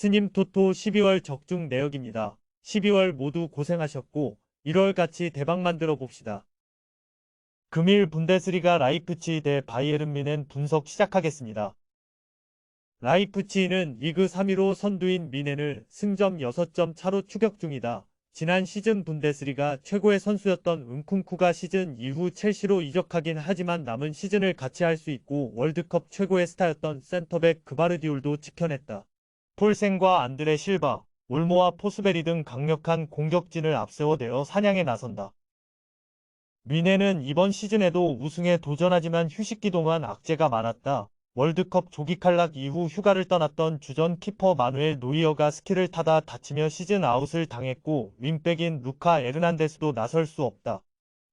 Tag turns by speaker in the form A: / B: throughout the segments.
A: 스님 토토 12월 적중 내역입니다. 12월 모두 고생하셨고 1월 같이 대박 만들어 봅시다. 금일 분데스리가 라이프치히 대 바이에른 미넨 분석 시작하겠습니다. 라이프치히는 리그 3위로 선두인 미넨을 승점 6점 차로 추격 중이다. 지난 시즌 분데스리가 최고의 선수였던 은쿵쿠가 시즌 이후 첼시로 이적하긴 하지만 남은 시즌을 같이 할 수 있고 월드컵 최고의 스타였던 센터백 그바르디올도 지켜냈다. 폴센과 안드레 실바, 올모와 포스베리 등 강력한 공격진을 앞세워 대어 사냥에 나선다. 미네는 이번 시즌에도 우승에 도전하지만 휴식기 동안 악재가 많았다. 월드컵 조기 칼락 이후 휴가를 떠났던 주전 키퍼 마누엘 노이어가 스키를 타다 다치며 시즌 아웃을 당했고 윙백인 루카 에르난데스도 나설 수 없다.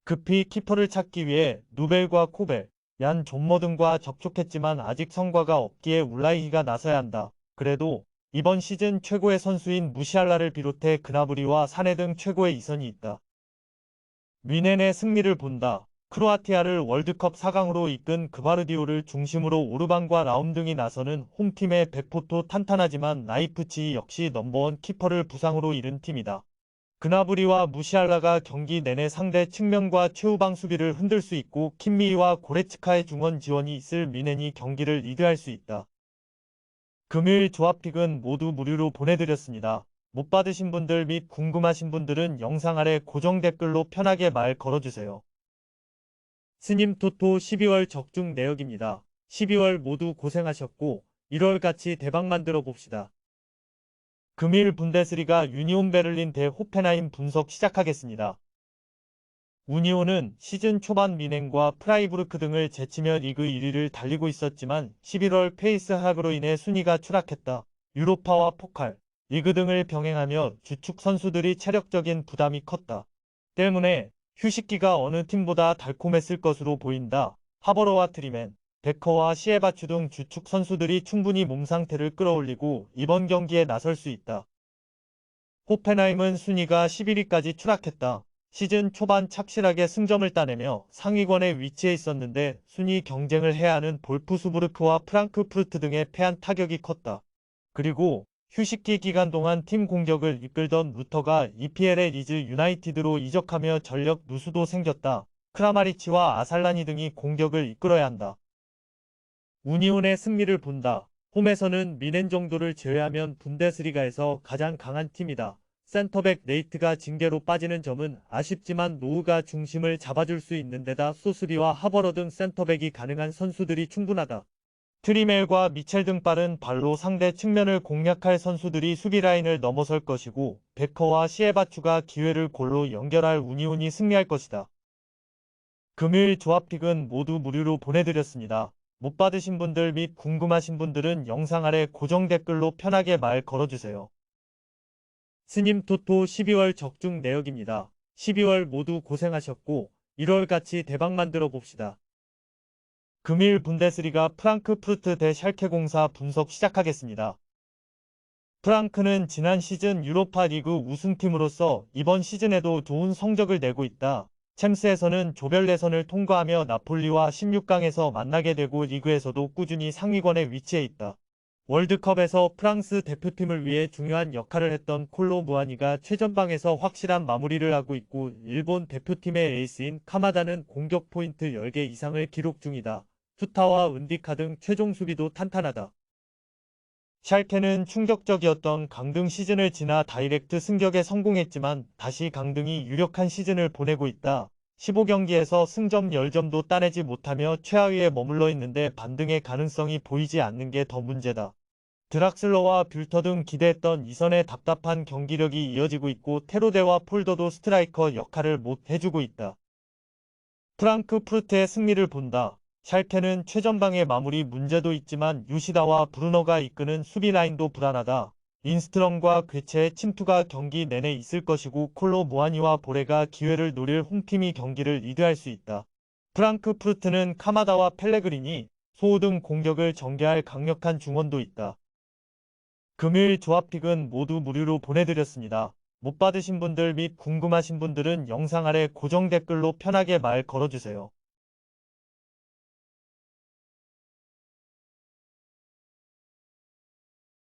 A: 급히 키퍼를 찾기 위해 누벨과 코벨, 얀 존머 등과 접촉했지만 아직 성과가 없기에 울라이히가 나서야 한다. 그래도 이번 시즌 최고의 선수인 무시알라를 비롯해 그나브리와 사내 등 최고의 이선이 있다. 미넨의 승리를 본다. 크로아티아를 월드컵 4강으로 이끈 그바르디오를 중심으로 오르반과 라움 등이 나서는 홈팀의 백포토 탄탄하지만 나이프치 역시 넘버원 키퍼를 부상으로 잃은 팀이다. 그나브리와 무시알라가 경기 내내 상대 측면과 최후방 수비를 흔들 수 있고 킴미와 고레츠카의 중원 지원이 있을 미넨이 경기를 리드할 수 있다. 금요일 조합픽은 모두 무료로 보내드렸습니다. 못 받으신 분들 및 궁금하신 분들은 영상 아래 고정 댓글로 편하게 말 걸어주세요. 스님 토토 12월 적중 내역입니다. 12월 모두 고생하셨고 1월 같이 대박 만들어 봅시다. 금일 분데스리가 유니온 베를린 대 호펜하임 분석 시작하겠습니다. 우니온은 시즌 초반 미넨과 프라이부르크 등을 제치며 리그 1위를 달리고 있었지만 11월 페이스 하락으로 인해 순위가 추락했다. 유로파와 포칼, 리그 등을 병행하며 주축 선수들이 체력적인 부담이 컸다. 때문에 휴식기가 어느 팀보다 달콤했을 것으로 보인다. 하버러와 트리맨, 베커와 시에바추 등 주축 선수들이 충분히 몸 상태를 끌어올리고 이번 경기에 나설 수 있다. 호펜하임은 순위가 11위까지 추락했다. 시즌 초반 착실하게 승점을 따내며 상위권에 위치해 있었는데 순위 경쟁을 해야 하는 볼프스부르크와 프랑크푸르트 등에 패한 타격이 컸다. 그리고 휴식기 기간 동안 팀 공격을 이끌던 루터가 EPL의 리즈 유나이티드로 이적하며 전력 누수도 생겼다. 크라마리치와 아살라니 등이 공격을 이끌어야 한다. 우니온의 승리를 본다. 홈에서는 미넨 정도를 제외하면 분데스리가에서 가장 강한 팀이다. 센터백 네이트가 징계로 빠지는 점은 아쉽지만 노우가 중심을 잡아줄 수 있는 데다 소스리와 하버러 등 센터백이 가능한 선수들이 충분하다. 트리멜과 미첼 등 빠른 발로 상대 측면을 공략할 선수들이 수비 라인을 넘어설 것이고 베커와 시에바추가 기회를 골로 연결할 우니온이 승리할 것이다. 금요일 조합픽은 모두 무료로 보내드렸습니다. 못 받으신 분들 및 궁금하신 분들은 영상 아래 고정 댓글로 편하게 말 걸어주세요. 스님 토토 12월 적중 내역입니다. 12월 모두 고생하셨고 1월 같이 대박 만들어 봅시다. 금일 분데스리가 프랑크푸르트 대 샬케 공사 분석 시작하겠습니다. 프랑크는 지난 시즌 유로파 리그 우승팀으로서 이번 시즌에도 좋은 성적을 내고 있다. 챔스에서는 조별 예선을 통과하며 나폴리와 16강에서 만나게 되고 리그에서도 꾸준히 상위권에 위치해 있다. 월드컵에서 프랑스 대표팀을 위해 중요한 역할을 했던 콜로 무아니가 최전방에서 확실한 마무리를 하고 있고 일본 대표팀의 에이스인 카마다는 공격 포인트 10개 이상을 기록 중이다. 투타와 은디카 등 최종 수비도 탄탄하다. 샬케는 충격적이었던 강등 시즌을 지나 다이렉트 승격에 성공했지만 다시 강등이 유력한 시즌을 보내고 있다. 15경기에서 승점 10점도 따내지 못하며 최하위에 머물러 있는데 반등의 가능성이 보이지 않는 게 더 문제다. 드락슬러와 뷰터 등 기대했던 이선의 답답한 경기력이 이어지고 있고 테로데와 폴더도 스트라이커 역할을 못 해주고 있다. 프랑크 푸르트의 승리를 본다. 샬케는 최전방의 마무리 문제도 있지만 유시다와 브루너가 이끄는 수비 라인도 불안하다. 린스트럼과 괴체의 침투가 경기 내내 있을 것이고 콜로 모하니와 보레가 기회를 노릴 홈팀이 경기를 리드할 수 있다. 프랑크푸르트는 카마다와 펠레그리니, 소호 등 공격을 전개할 강력한 중원도 있다. 금요일 조합픽은 모두 무료로 보내드렸습니다. 못 받으신 분들 및 궁금하신 분들은 영상 아래 고정 댓글로 편하게 말 걸어주세요.